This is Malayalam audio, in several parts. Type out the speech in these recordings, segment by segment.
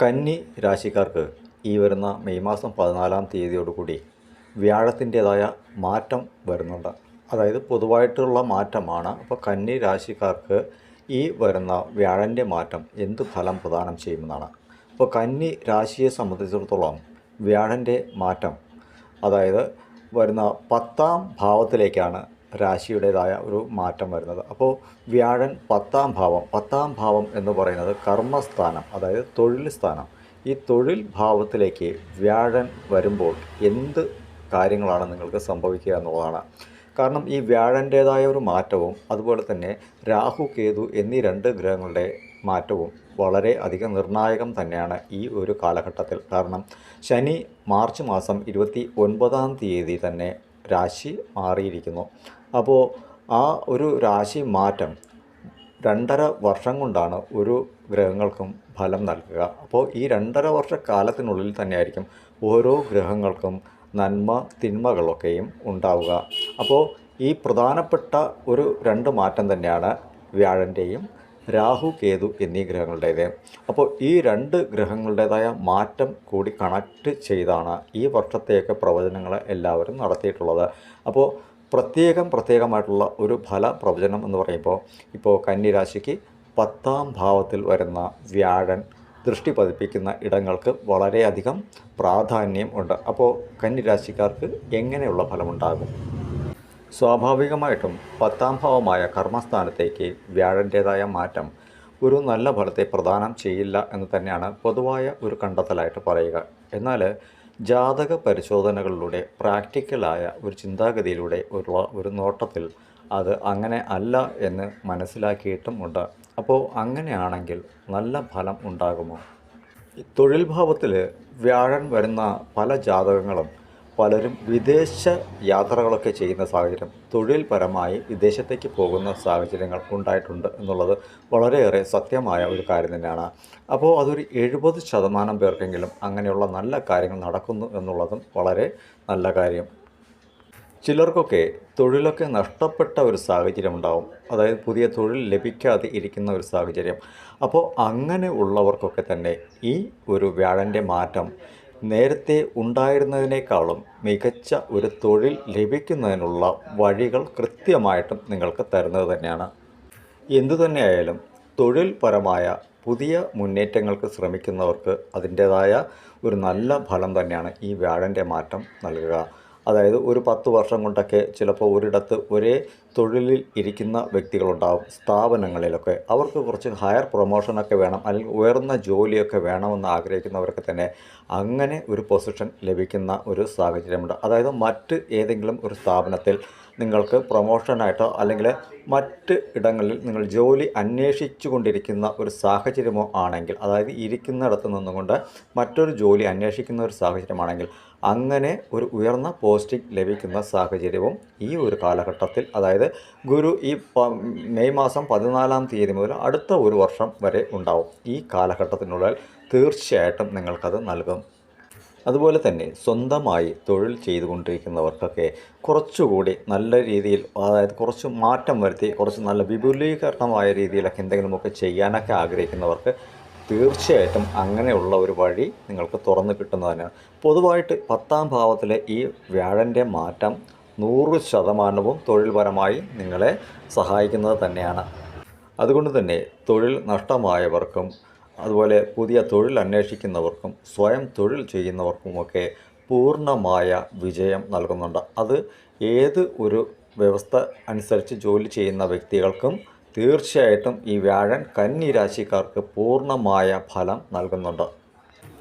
കന്നി രാശിക്കാർക്ക് ഈ വരുന്ന മെയ് മാസം പതിനാലാം തീയതിയോടുകൂടി വ്യാഴത്തിന്റേതായ മാറ്റം വരുന്നുണ്ട്. അതായത് പൊതുവായിട്ടുള്ള മാറ്റമാണ്. അപ്പോൾ കന്നി രാശിക്കാർക്ക് ഈ വരുന്ന വ്യാഴന്റെ മാറ്റം എന്ത് ഫലം പ്രദാനം ചെയ്യുമെന്നാണ്. അപ്പോൾ കന്നി രാശിയെ സംബന്ധിച്ചിടത്തോളം വ്യാഴന്റെ മാറ്റം അതായത് വരുന്ന പത്താം ഭാവത്തിലേക്കാണ് രാശിയുടേതായ ഒരു മാറ്റം വരുന്നത്. അപ്പോൾ വ്യാഴൻ പത്താം ഭാവം പത്താം ഭാവം എന്ന് പറയുന്നത് കർമ്മസ്ഥാനം അതായത് തൊഴിൽ സ്ഥാനം. ഈ തൊഴിൽ ഭാവത്തിലേക്ക് വ്യാഴൻ വരുമ്പോൾ എന്ത് കാര്യങ്ങളാണ് നിങ്ങൾക്ക് സംഭവിക്കുക എന്നുള്ളതാണ്. കാരണം ഈ വ്യാഴന്റേതായ ഒരു മാറ്റവും അതുപോലെ തന്നെ രാഹു കേതു എന്നീ രണ്ട് ഗ്രഹങ്ങളുടെ മാറ്റവും വളരെ അധികം നിർണായകം തന്നെയാണ് ഈ ഒരു കാലഘട്ടത്തിൽ. കാരണം ശനി മാർച്ച് മാസം ഇരുപത്തി ഒൻപതാം തീയതി തന്നെ രാശി മാറിയിരിക്കുന്നു. അപ്പോൾ ആ ഒരു രാശി മാറ്റം രണ്ടര വർഷം കൊണ്ടാണ് ഒരു ഗ്രഹങ്ങൾക്കും ഫലം നൽകുക. അപ്പോൾ ഈ രണ്ടര വർഷ കാലത്തിനുള്ളിൽ തന്നെയായിരിക്കും ഓരോ ഗ്രഹങ്ങൾക്കും നന്മ തിന്മകളൊക്കെയും ഉണ്ടാവുക. അപ്പോൾ ഈ പ്രധാനപ്പെട്ട ഒരു രണ്ട് മാറ്റം തന്നെയാണ് വ്യാഴന്റെയും രാഹു കേതു എന്നീ ഗ്രഹങ്ങളുടേത്. അപ്പോൾ ഈ രണ്ട് ഗ്രഹങ്ങളുടേതായ മാറ്റം കൂടി കണക്ട് ചെയ്താണ് ഈ വർഷത്തെയൊക്കെ പ്രവചനങ്ങൾ എല്ലാവരും നടത്തിയിട്ടുള്ളത്. അപ്പോൾ പ്രത്യേകം പ്രത്യേകമായിട്ടുള്ള ഒരു ഫല പ്രവചനം എന്ന് പറയുമ്പോൾ ഇപ്പോൾ കന്നിരാശിക്ക് പത്താം ഭാവത്തിൽ വരുന്ന വ്യാഴൻ ദൃഷ്ടി പതിപ്പിക്കുന്ന ഇടങ്ങൾക്ക് വളരെയധികം പ്രാധാന്യം ഉണ്ട്. അപ്പോൾ കന്നിരാശിക്കാർക്ക് എങ്ങനെയുള്ള ഫലമുണ്ടാകും? സ്വാഭാവികമായിട്ടും പത്താം ഭാവമായ കർമ്മസ്ഥാനത്തേക്ക് വ്യാഴന്റേതായ മാറ്റം ഒരു നല്ല ഫലത്തെ പ്രദാനം ചെയ്യില്ല എന്ന് തന്നെയാണ് പൊതുവായ ഒരു കണ്ടെത്തലായിട്ട് പറയുക. എന്നാൽ ജാതക പരിശോധനകളിലൂടെ പ്രാക്ടിക്കലായ ഒരു ചിന്താഗതിയിലൂടെ ഒരു ഒരു നോട്ടത്തിൽ അത് അങ്ങനെ അല്ല എന്ന് മനസ്സിലാക്കിയിട്ടും മനസ്സിലാക്കിയിട്ടുമുണ്ട് അപ്പോൾ അങ്ങനെയാണെങ്കിൽ നല്ല ഫലം ഉണ്ടാകുമോ? തൊഴിൽ ഭാവത്തിൽ വ്യാഴൻ വരുന്ന പല ജാതകങ്ങളും പലരും വിദേശ യാത്രകളൊക്കെ ചെയ്യുന്ന സാഹചര്യം തൊഴിൽപരമായി വിദേശത്തേക്ക് പോകുന്ന സാഹചര്യങ്ങൾ ഉണ്ടായിട്ടുണ്ട് എന്നുള്ളത് വളരെയേറെ സത്യമായ ഒരു കാര്യം തന്നെയാണ്. അപ്പോൾ അതൊരു എഴുപത് ശതമാനം പേർക്കെങ്കിലും അങ്ങനെയുള്ള നല്ല കാര്യങ്ങൾ നടക്കുന്നു എന്നുള്ളതും വളരെ നല്ല കാര്യം. ചിലർക്കൊക്കെ തൊഴിലൊക്കെ നഷ്ടപ്പെട്ട ഒരു സാഹചര്യം ഉണ്ടാവും. അതായത് പുതിയ തൊഴിൽ ലഭിക്കാതെ ഇരിക്കുന്ന ഒരു സാഹചര്യം. അപ്പോൾ അങ്ങനെ ഉള്ളവർക്കൊക്കെ തന്നെ ഈ ഒരു വ്യാഴന്റെ മാറ്റം നേരത്തെ ഉണ്ടായിരുന്നതിനേക്കാളും മികച്ച ഒരു തൊഴിൽ ലഭിക്കുന്നതിനുള്ള വഴികൾ കൃത്യമായിട്ടും നിങ്ങൾക്ക് തരുന്നത് തന്നെയാണ്. എന്തുതന്നെയായാലും തൊഴിൽപരമായ പുതിയ മുന്നേറ്റങ്ങൾക്ക് ശ്രമിക്കുന്നവർക്ക് അതിന്റേതായ ഒരു നല്ല ഫലം തന്നെയാണ് ഈ വ്യാഴന്റെ മാറ്റം നൽകുക. അതായത് ഒരു പത്ത് വർഷം കൊണ്ടൊക്കെ ചിലപ്പോൾ ഒരിടത്ത് ഒരേ തൊഴിലിൽ ഇരിക്കുന്ന വ്യക്തികളുണ്ടാവും സ്ഥാപനങ്ങളിലൊക്കെ. അവർക്ക് കുറച്ച് ഹയർ പ്രൊമോഷനൊക്കെ വേണം അല്ലെങ്കിൽ ഉയർന്ന ജോലിയൊക്കെ വേണമെന്ന് ആഗ്രഹിക്കുന്നവർക്ക് തന്നെ അങ്ങനെ ഒരു പൊസിഷൻ ലഭിക്കുന്ന ഒരു സാഹചര്യമുണ്ട്. അതായത് മറ്റ് ഏതെങ്കിലും ഒരു സ്ഥാപനത്തിൽ നിങ്ങൾക്ക് പ്രൊമോഷനായിട്ടോ അല്ലെങ്കിൽ മറ്റ് ഇടങ്ങളിൽ നിങ്ങൾ ജോലി അന്വേഷിച്ചു കൊണ്ടിരിക്കുന്ന ഒരു സാഹചര്യമോ ആണെങ്കിൽ അതായത് ഇരിക്കുന്നിടത്ത് നിന്നുകൊണ്ട് മറ്റൊരു ജോലി അന്വേഷിക്കുന്ന ഒരു സാഹചര്യമാണെങ്കിൽ അങ്ങനെ ഒരു ഉയർന്ന പോസ്റ്റിംഗ് ലഭിക്കുന്ന സാഹചര്യവും ഈ ഒരു കാലഘട്ടത്തിൽ അതായത് ഗുരു ഈ മെയ് മാസം പതിനാലാം തീയതി മുതൽ അടുത്ത ഒരു വർഷം വരെ ഉണ്ടാവും. ഈ കാലഘട്ടത്തിനുള്ളിൽ തീർച്ചയായിട്ടും നിങ്ങൾക്കത് നൽകും. അതുപോലെ തന്നെ സ്വന്തമായി തൊഴിൽ ചെയ്തുകൊണ്ടിരിക്കുന്നവർക്കൊക്കെ കുറച്ചുകൂടി നല്ല രീതിയിൽ അതായത് കുറച്ച് മാറ്റം വരുത്തി കുറച്ച് നല്ല വിപുലീകരണമായ രീതിയിലൊക്കെ എന്തെങ്കിലുമൊക്കെ ചെയ്യാനൊക്കെ ആഗ്രഹിക്കുന്നവർക്ക് തീർച്ചയായിട്ടും അങ്ങനെയുള്ള ഒരു വഴി നിങ്ങൾക്ക് തുറന്നു കിട്ടുന്നതാണ്. പൊതുവായിട്ട് പത്താം ഭാവത്തിലെ ഈ വ്യാഴന്റെ മാറ്റം നൂറ് ശതമാനവും തൊഴിൽപരമായി നിങ്ങളെ സഹായിക്കുന്നത് തന്നെയാണ്. അതുകൊണ്ട് തന്നെ തൊഴിൽ നഷ്ടമായവർക്കും അതുപോലെ പുതിയ തൊഴിൽ അന്വേഷിക്കുന്നവർക്കും സ്വയം തൊഴിൽ ചെയ്യുന്നവർക്കുമൊക്കെ പൂർണമായ വിജയം നൽകുന്നുണ്ട്. അത് ഏത് ഒരു വ്യവസ്ഥ അനുസരിച്ച് ജോലി ചെയ്യുന്ന വ്യക്തികൾക്കും തീർച്ചയായിട്ടും ഈ വ്യാഴൻ കന്നി രാശിക്കാർക്ക് പൂർണമായ ഫലം നൽകുന്നുണ്ട്.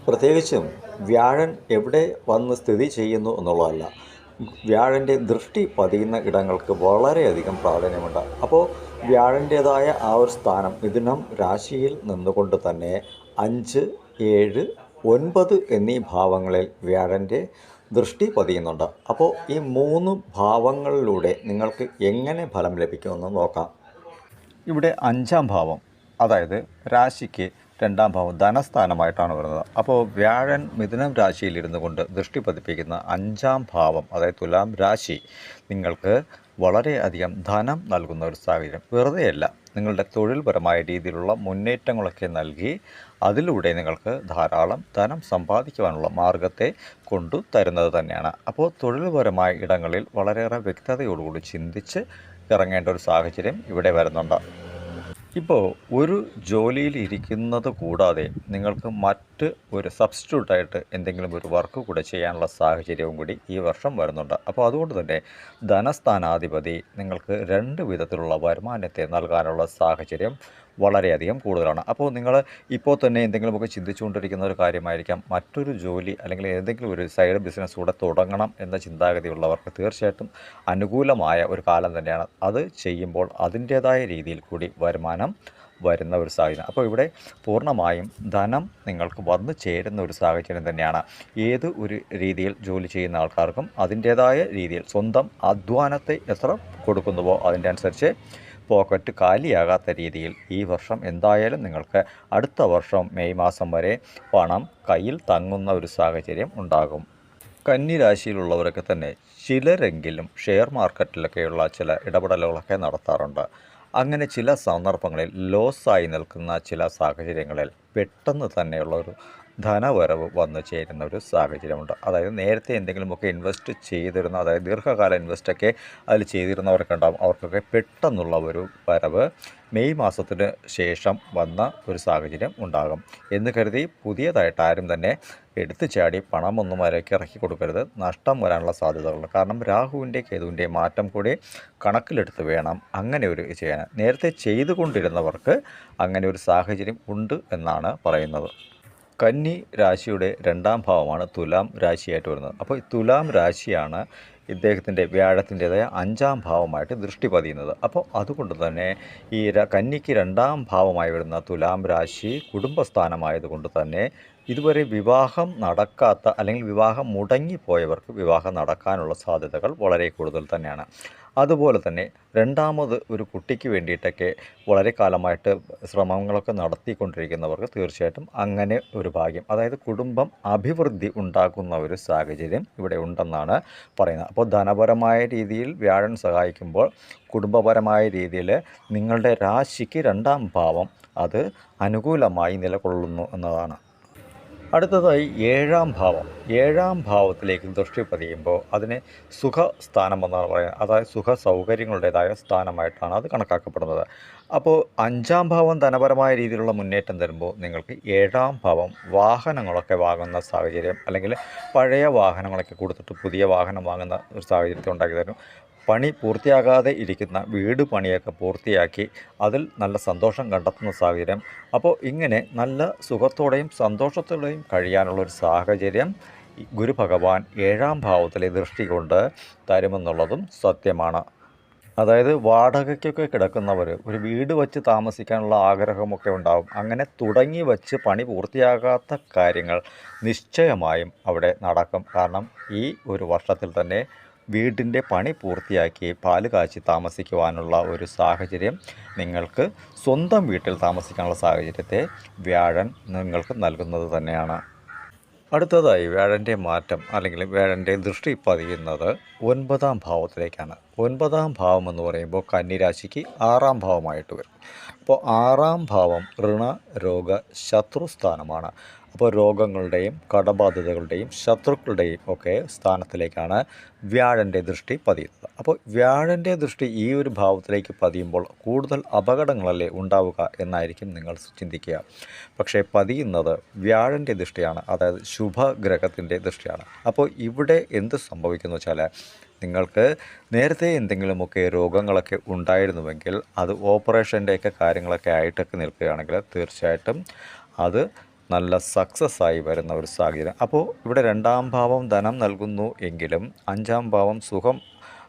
പ്രത്യേകിച്ചും വ്യാഴൻ എവിടെ വന്ന് സ്ഥിതി ചെയ്യുന്നു എന്നുള്ളതല്ല. വ്യാഴന്റെ ദൃഷ്ടി പതിയുന്ന ഇടങ്ങൾക്ക് വളരെയധികം പ്രാധാന്യമുണ്ട്. അപ്പോൾ വ്യാഴന്റേതായ ആ ഒരു സ്ഥാനം ഇതിനം രാശിയിൽ നിന്നുകൊണ്ട് തന്നെ അഞ്ച് ഏഴ് ഒൻപത് എന്നീ ഭാവങ്ങളിൽ വ്യാഴന്റെ ദൃഷ്ടി പതിയുന്നുണ്ട്. അപ്പോൾ ഈ മൂന്ന് ഭാവങ്ങളിലൂടെ നിങ്ങൾക്ക് എങ്ങനെ ഫലം ലഭിക്കുമെന്ന് നോക്കാം. ഇവിടെ അഞ്ചാം ഭാവം അതായത് രാശിക്ക് രണ്ടാം ഭാവം ധനസ്ഥാനമായിട്ടാണ് വരുന്നത്. അപ്പോൾ വ്യാഴൻ മിഥുനം രാശിയിലിരുന്നു കൊണ്ട് ദൃഷ്ടി പതിപ്പിക്കുന്ന അഞ്ചാം ഭാവം അതായത് തുലാം രാശി നിങ്ങൾക്ക് വളരെയധികം ധനം നൽകുന്ന ഒരു സാഹചര്യം. വെറുതെയല്ല നിങ്ങളുടെ തൊഴിൽപരമായ രീതിയിലുള്ള മുന്നേറ്റങ്ങളൊക്കെ നൽകി അതിലൂടെ നിങ്ങൾക്ക് ധാരാളം ധനം സമ്പാദിക്കുവാനുള്ള മാർഗത്തെ കൊണ്ടു തരുന്നത് തന്നെയാണ്. അപ്പോൾ തൊഴിൽപരമായ ഇടങ്ങളിൽ വളരെയേറെ വ്യക്തതയോടുകൂടി ചിന്തിച്ച് ഇറങ്ങേണ്ട ഒരു സാഹചര്യം ഇവിടെ വരുന്നുണ്ട്. ഇപ്പോൾ ഒരു ജോലിയിൽ ഇരിക്കുന്നത് കൂടാതെ നിങ്ങൾക്ക് മറ്റ് ഒരു സബ്സ്റ്റിറ്റ്യൂട്ടായിട്ട് എന്തെങ്കിലും ഒരു വർക്ക് കൂടെ ചെയ്യാനുള്ള സാഹചര്യവും കൂടി ഈ വർഷം വരുന്നുണ്ട്. അപ്പോൾ അതുകൊണ്ട് തന്നെ ധനസ്ഥാനാധിപതി നിങ്ങൾക്ക് രണ്ട് വിധത്തിലുള്ള വരുമാനത്തെ നൽകാനുള്ള സാഹചര്യം വളരെയധികം കൂടുതലാണ്. അപ്പോൾ നിങ്ങൾ ഇപ്പോൾ തന്നെ എന്തെങ്കിലുമൊക്കെ ചിന്തിച്ചുകൊണ്ടിരിക്കുന്ന ഒരു കാര്യമായിരിക്കാം. മറ്റൊരു ജോലി അല്ലെങ്കിൽ ഏതെങ്കിലും ഒരു സൈഡ് ബിസിനസ് കൂടെ തുടങ്ങണം എന്ന ചിന്താഗതിയുള്ളവർക്ക് തീർച്ചയായിട്ടും അനുകൂലമായ ഒരു കാലം തന്നെയാണ്. അത് ചെയ്യുമ്പോൾ അതിന്റേതായ രീതിയിൽ കൂടി വരുമാനം വരുന്ന ഒരു സാഹചര്യം. അപ്പോൾ ഇവിടെ പൂർണമായും ധനം നിങ്ങൾക്ക് വന്നു ചേരുന്ന ഒരു സാഹചര്യം തന്നെയാണ്. ഏത് ഒരു രീതിയിൽ ജോലി ചെയ്യുന്ന ആൾക്കാർക്കും അതിന്റേതായ രീതിയിൽ സ്വന്തം അധ്വാനത്തെ എത്ര കൊടുക്കുന്നുവോ അതിന്റെ അനുസരിച്ച് പോക്കറ്റ് കാലിയാകാത്ത രീതിയിൽ ഈ വർഷം എന്തായാലും നിങ്ങൾക്ക് അടുത്ത വർഷം മെയ് മാസം വരെ പണം കയ്യിൽ തങ്ങുന്ന ഒരു സാഹചര്യം ഉണ്ടാകും. കന്നി രാശിയിലുള്ളവരൊക്കെ തന്നെ ചിലരെങ്കിലും ഷെയർ മാർക്കറ്റിലൊക്കെയുള്ള ചില ഇടപെടലുകളൊക്കെ നടത്താറുണ്ട്. അങ്ങനെ ചില സന്ദർഭങ്ങളിൽ ആയി നിൽക്കുന്ന ചില സാഹചര്യങ്ങളിൽ പെട്ടെന്ന് തന്നെയുള്ള ഒരു ധനവരവ് വന്നു ചേരുന്ന ഒരു സാഹചര്യമുണ്ട്. അതായത് നേരത്തെ എന്തെങ്കിലുമൊക്കെ ഇൻവെസ്റ്റ് ചെയ്തിരുന്ന അതായത് ദീർഘകാല ഇൻവെസ്റ്റൊക്കെ അതിൽ ചെയ്തിരുന്നവർക്കുണ്ടാകും അവർക്കൊക്കെ പെട്ടെന്നുള്ള ഒരു വരവ് മെയ് മാസത്തിന് ശേഷം വന്ന ഒരു സാഹചര്യം ഉണ്ടാകും. എന്ന് കരുതി പുതിയതായിട്ട് ആരും തന്നെ എടുത്തു ചാടി പണമൊന്നും വരയ്ക്ക് ഇറക്കി കൊടുക്കരുത്. നഷ്ടം വരാനുള്ള സാധ്യതകളുണ്ട്. കാരണം രാഹുവിന്റെ കേതുവിന്റെ മാറ്റം കൂടി കണക്കിലെടുത്ത് വേണം അങ്ങനെ ഒരു ചെയ്യാൻ. നേരത്തെ ചെയ്തുകൊണ്ടിരുന്നവർക്ക് അങ്ങനെ ഒരു സാഹചര്യം ഉണ്ട് എന്നാണ് പറയുന്നത്. കന്നി രാശിയുടെ രണ്ടാം ഭാവമാണ് തുലാം രാശിയായിട്ട് വരുന്നത്. അപ്പോൾ തുലാം രാശിയാണ് ഇദ്ദേഹത്തിന്റെ വ്യാഴത്തിന്റെതായ അഞ്ചാം ഭാവമായിട്ട് ദൃഷ്ടി പതിയുന്നത്. അപ്പോൾ അതുകൊണ്ട് തന്നെ ഈ കന്നിക്ക് രണ്ടാം ഭാവമായി വരുന്ന തുലാം രാശി കുടുംബസ്ഥാനമായതുകൊണ്ട് തന്നെ ഇതുവരെ വിവാഹം നടക്കാത്ത അല്ലെങ്കിൽ വിവാഹം മുടങ്ങിപ്പോയവർക്ക് വിവാഹം നടക്കാനുള്ള സാധ്യതകൾ വളരെ കൂടുതൽ തന്നെയാണ്. അതുപോലെ തന്നെ രണ്ടാമത് ഒരു കുട്ടിക്ക് വേണ്ടിയിട്ടൊക്കെ വളരെ കാലമായിട്ട് ശ്രമങ്ങളൊക്കെ നടത്തിക്കൊണ്ടിരിക്കുന്നവർക്ക് തീർച്ചയായിട്ടും അങ്ങനെ ഒരു ഭാഗ്യം അതായത് കുടുംബം അഭിവൃദ്ധി ഉണ്ടാക്കുന്ന ഒരു സാഹചര്യം ഇവിടെ ഉണ്ടെന്നാണ് പറയുന്നത്. അപ്പോൾ ധനപരമായ രീതിയിൽ വ്യാഴൻ സഹായിക്കുമ്പോൾ കുടുംബപരമായ രീതിയിൽ നിങ്ങളുടെ രാശിക്ക് രണ്ടാം ഭാവം അത് അനുകൂലമായി നിലകൊള്ളുന്നു എന്നതാണ്. അടുത്തതായി ഏഴാം ഭാവം. ഏഴാം ഭാവത്തിലേക്ക് ദൃഷ്ടി പതിയുമ്പോൾ അതിനെ സുഖസ്ഥാനം എന്നാണ് പറയുന്നത് അതായത് സുഖ സൗകര്യങ്ങളുടേതായ സ്ഥാനമായിട്ടാണ് അത് കണക്കാക്കപ്പെടുന്നത്. അപ്പോൾ അഞ്ചാം ഭാവം ധനപരമായ രീതിയിലുള്ള മുന്നേറ്റം തരുമ്പോൾ നിങ്ങൾക്ക് ഏഴാം ഭാവം വാഹനങ്ങളൊക്കെ വാങ്ങുന്ന സാഹചര്യം അല്ലെങ്കിൽ പഴയ വാഹനങ്ങളൊക്കെ കൊടുത്തിട്ട് പുതിയ വാഹനം വാങ്ങുന്ന ഒരു സാഹചര്യത്തെ ഉണ്ടാക്കി തരും. പണി പൂർത്തിയാകാതെ ഇരിക്കുന്ന വീട് പണിയൊക്കെ പൂർത്തിയാക്കി അതിൽ നല്ല സന്തോഷം കണ്ടെത്തുന്ന സാഹചര്യം. അപ്പോൾ ഇങ്ങനെ നല്ല സുഖത്തോടെയും സന്തോഷത്തോടെയും കഴിയാനുള്ളൊരു സാഹചര്യം ഗുരുഭഗവാൻ ഗുരു ഭഗവാൻ ഏഴാം ഭാവത്തിലെ ദൃഷ്ടി കൊണ്ട് തരുമെന്നുള്ളതും സത്യമാണ്. അതായത് വാടകയ്ക്കൊക്കെ കിടക്കുന്നവർ ഒരു വീട് വച്ച് താമസിക്കാനുള്ള ആഗ്രഹമൊക്കെ ഉണ്ടാകും അങ്ങനെ തുടങ്ങി വച്ച് പണി പൂർത്തിയാകാത്ത കാര്യങ്ങൾ നിശ്ചയമായും അവിടെ നടക്കും. കാരണം ഈ ഒരു വർഷത്തിൽ തന്നെ വീടിന്റെ പണി പൂർത്തിയാക്കി പാൽ കാച്ചി താമസിക്കുവാനുള്ള ഒരു സാഹചര്യം നിങ്ങൾക്ക് സ്വന്തം വീട്ടിൽ താമസിക്കാനുള്ള സാഹചര്യത്തെ വ്യാഴൻ നിങ്ങൾക്ക് നൽകുന്നത് തന്നെയാണ്. അടുത്തതായി വ്യാഴന്റെ മാറ്റം അല്ലെങ്കിൽ വ്യാഴന്റെ ദൃഷ്ടി പതിയുന്നത് ഒൻപതാം ഭാവത്തിലേക്കാണ്. ഒൻപതാം ഭാവം എന്ന് പറയുമ്പോൾ കന്നിരാശിക്ക് ആറാം ഭാവമായിട്ട് വരും. അപ്പോൾ ആറാം ഭാവം ഋണ രോഗ ശത്രുസ്ഥാനമാണ്. അപ്പോൾ രോഗങ്ങളുടെയും കടബാധ്യതകളുടെയും ശത്രുക്കളുടെയും ഒക്കെ സ്ഥാനത്തിലേക്കാണ് വ്യാഴന്റെ ദൃഷ്ടി പതിയുന്നത്. അപ്പോൾ വ്യാഴന്റെ ദൃഷ്ടി ഈ ഒരു ഭാവത്തിലേക്ക് പതിയുമ്പോൾ കൂടുതൽ അപകടങ്ങളല്ലേ ഉണ്ടാവുക എന്നായിരിക്കും നിങ്ങൾ ചിന്തിക്കുക. പക്ഷേ പതിയുന്നത് വ്യാഴന്റെ ദൃഷ്ടിയാണ് അതായത് ശുഭഗ്രഹത്തിന്റെ ദൃഷ്ടിയാണ്. അപ്പോൾ ഇവിടെ എന്ത് സംഭവിക്കുന്നു വെച്ചാൽ നിങ്ങൾക്ക് നേരത്തെ എന്തെങ്കിലുമൊക്കെ രോഗങ്ങളൊക്കെ ഉണ്ടായിരുന്നുവെങ്കിൽ അത് ഓപ്പറേഷന്റെയൊക്കെ കാര്യങ്ങളൊക്കെ ആയിട്ടൊക്കെ നിൽക്കുകയാണെങ്കിൽ തീർച്ചയായിട്ടും അത് നല്ല സക്സസ് ആയി വരുന്ന ഒരു സാഹചര്യം. അപ്പോൾ ഇവിടെ രണ്ടാം ഭാവം ധനം നൽകുന്നു എങ്കിലും അഞ്ചാം ഭാവം സുഖം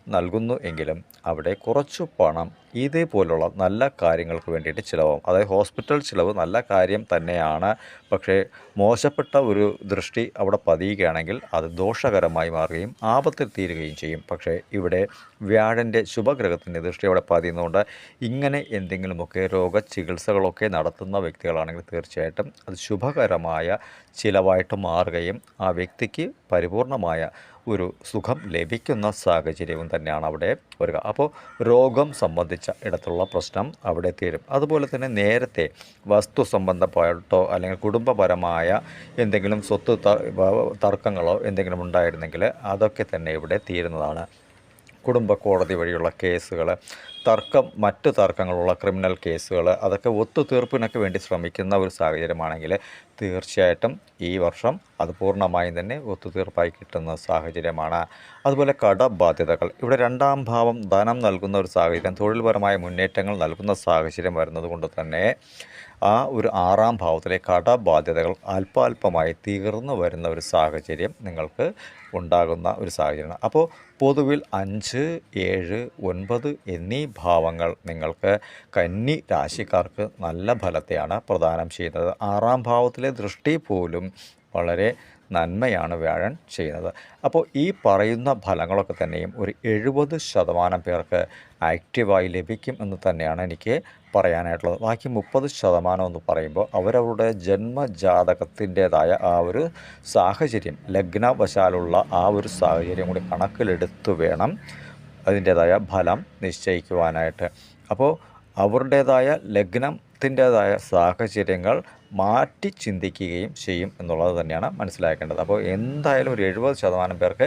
നൽകുന്നു എങ്കിലും അവിടെ കുറച്ചു പണം ഇതേപോലുള്ള നല്ല കാര്യങ്ങൾക്ക് വേണ്ടിയിട്ട് ചിലവാകും. അതായത് ഹോസ്പിറ്റൽ ചിലവ് നല്ല കാര്യം തന്നെയാണ്. പക്ഷേ മോശപ്പെട്ട ഒരു ദൃഷ്ടി അവിടെ പതിയുകയാണെങ്കിൽ അത് ദോഷകരമായി മാറുകയും ആപത്തിൽ തീരുകയും ചെയ്യും. പക്ഷേ ഇവിടെ വ്യാഴന്റെ ശുഭഗ്രഹത്തിന്റെ ദൃഷ്ടി അവിടെ പതിയുന്നതുകൊണ്ട് ഇങ്ങനെ എന്തെങ്കിലുമൊക്കെ രോഗ ചികിത്സകളൊക്കെ നടത്തുന്ന വ്യക്തികളാണെങ്കിൽ തീർച്ചയായിട്ടും അത് ശുഭകരമായ ചിലവായിട്ട് മാറുകയും ആ വ്യക്തിക്ക് പരിപൂർണമായ ഒരു സുഖം ലഭിക്കുന്ന സാഹചര്യവും തന്നെയാണ് അവിടെ വരിക. അപ്പോൾ രോഗം സംബന്ധിച്ച ഇടത്തുള്ള പ്രശ്നം അവിടെ തീരും. അതുപോലെ തന്നെ നേരത്തെ വസ്തു സംബന്ധമായിട്ടോ അല്ലെങ്കിൽ കുടുംബപരമായ എന്തെങ്കിലും സ്വത്ത് തർക്കങ്ങളോ എന്തെങ്കിലും ഉണ്ടായിരുന്നെങ്കിൽ അതൊക്കെ തന്നെ ഇവിടെ തീരുന്നതാണ്. കുടുംബ കോടതി വഴിയുള്ള കേസുകൾ തർക്കം മറ്റ് തർക്കങ്ങളുള്ള ക്രിമിനൽ കേസുകൾ അതൊക്കെ ഒത്തുതീർപ്പിനൊക്കെ വേണ്ടി ശ്രമിക്കുന്ന ഒരു സാഹചര്യമാണെങ്കിൽ തീർച്ചയായിട്ടും ഈ വർഷം അത് പൂർണമായും തന്നെ ഒത്തുതീർപ്പായി കിട്ടുന്ന സാഹചര്യമാണ്. അതുപോലെ കടബാധ്യതകൾ. ഇവിടെ രണ്ടാം ഭാവം ധനം നൽകുന്ന ഒരു സാഹചര്യം തൊഴിൽപരമായ മുന്നേറ്റങ്ങൾ നൽകുന്ന സാഹചര്യം വരുന്നത് കൊണ്ട് തന്നെ ആ ഒരു ആറാം ഭാവത്തിലെ കടബാധ്യതകൾ അല്പാൽപമായി തീർന്നു വരുന്ന ഒരു സാഹചര്യം നിങ്ങൾക്ക് ഉണ്ടാകുന്ന ഒരു സാഹചര്യമാണ്. അപ്പോൾ പൊതുവിൽ അഞ്ച് ഏഴ് ഒൻപത് എന്നീ ഭാവങ്ങൾ നിങ്ങൾക്ക് കന്നി രാശിക്കാർക്ക് നല്ല ഫലത്തെയാണ് പ്രദാനം ചെയ്യുന്നത്. ആറാം ഭാവത്തിലെ ദൃഷ്ടി പോലും വളരെ നന്മയാണ് വ്യാഴൻ ചെയ്യുന്നത്. അപ്പോൾ ഈ പറയുന്ന ഫലങ്ങളൊക്കെ തന്നെയും ഒരു എഴുപത് ശതമാനം പേർക്ക് ആക്റ്റീവായി ലഭിക്കും എന്ന് തന്നെയാണ് എനിക്ക് പറയാനായിട്ടുള്ളത്. ബാക്കി മുപ്പത് ശതമാനം എന്ന് പറയുമ്പോൾ അവരവരുടെ ജന്മജാതകത്തിന്റേതായ ആ ഒരു സാഹചര്യം ലഗ്നവശാലുള്ള ആ ഒരു സാഹചര്യം കൂടി കണക്കിലെടുത്ത് വേണം അതിന്റേതായ ഫലം നിശ്ചയിക്കുവാനായിട്ട്. അപ്പോൾ അവരുടേതായ ലഗ്നത്തിന്റേതായ സാഹചര്യങ്ങൾ മാറ്റി ചിന്തിക്കുകയും ചെയ്യും എന്നുള്ളത് തന്നെയാണ് മനസ്സിലാക്കേണ്ടത്. അപ്പോൾ എന്തായാലും ഒരു എഴുപത് ശതമാനം പേർക്ക്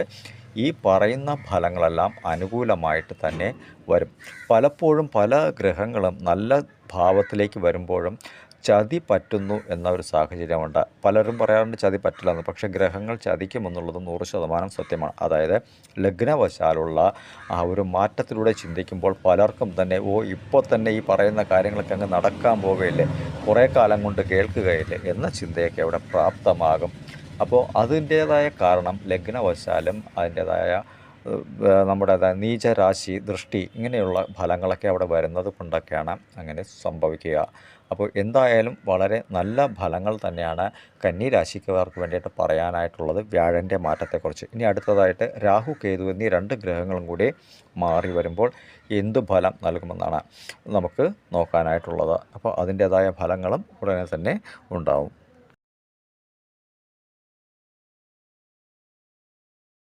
ഈ പറയുന്ന ഫലങ്ങളെല്ലാം അനുകൂലമായിട്ട് തന്നെ വരും. പലപ്പോഴും പല ഗ്രഹങ്ങളും നല്ല ഭാവത്തിലേക്ക് വരുമ്പോഴും ചതി പറ്റുന്നു എന്ന ഒരു സാഹചര്യമുണ്ട്. പലരും പറയാറുണ്ട് ചതി പറ്റില്ലെന്ന്. പക്ഷേ ഗ്രഹങ്ങൾ ചതിക്കുമെന്നുള്ളത് നൂറ് ശതമാനം സത്യമാണ്. അതായത് ലഗ്നവശാലുള്ള ആ ഒരു മാറ്റത്തിലൂടെ ചിന്തിക്കുമ്പോൾ പലർക്കും തന്നെ ഓ ഇപ്പോൾ തന്നെ ഈ പറയുന്ന കാര്യങ്ങളൊക്കെ അങ്ങ് നടക്കാൻ പോവുകയില്ലേ? കുറേ കാലം കൊണ്ട് കേൾക്കുകയില്ലേ? എന്ന ചിന്തയൊക്കെ അവിടെ പ്രാപ്തമാകും. അപ്പോൾ അതിന്റേതായ കാരണം ലഗ്നവശാലും അതിന്റേതായ നമ്മുടെ നീചരാശി ദൃഷ്ടി ഇങ്ങനെയുള്ള ഫലങ്ങളൊക്കെ അവിടെ വരുന്നത് കൊണ്ടൊക്കെയാണ് അങ്ങനെ സംഭവിക്കുക. അപ്പോൾ എന്തായാലും വളരെ നല്ല ഫലങ്ങൾ തന്നെയാണ് കന്നി രാശിക്കാർക്ക് വേണ്ടിയിട്ട് പറയാനായിട്ടുള്ളത് വ്യാഴന്റെ മാറ്റത്തെക്കുറിച്ച്. ഇനി അടുത്തതായിട്ട് രാഹു കേതു എന്നീ രണ്ട് ഗ്രഹങ്ങളും കൂടി മാറി വരുമ്പോൾ എന്ത് ഫലം നൽകുമെന്നാണ് നമുക്ക് നോക്കാനായിട്ടുള്ളത്. അപ്പോൾ അതിന്റേതായ ഫലങ്ങളും ഉടനെ തന്നെ ഉണ്ടാവും.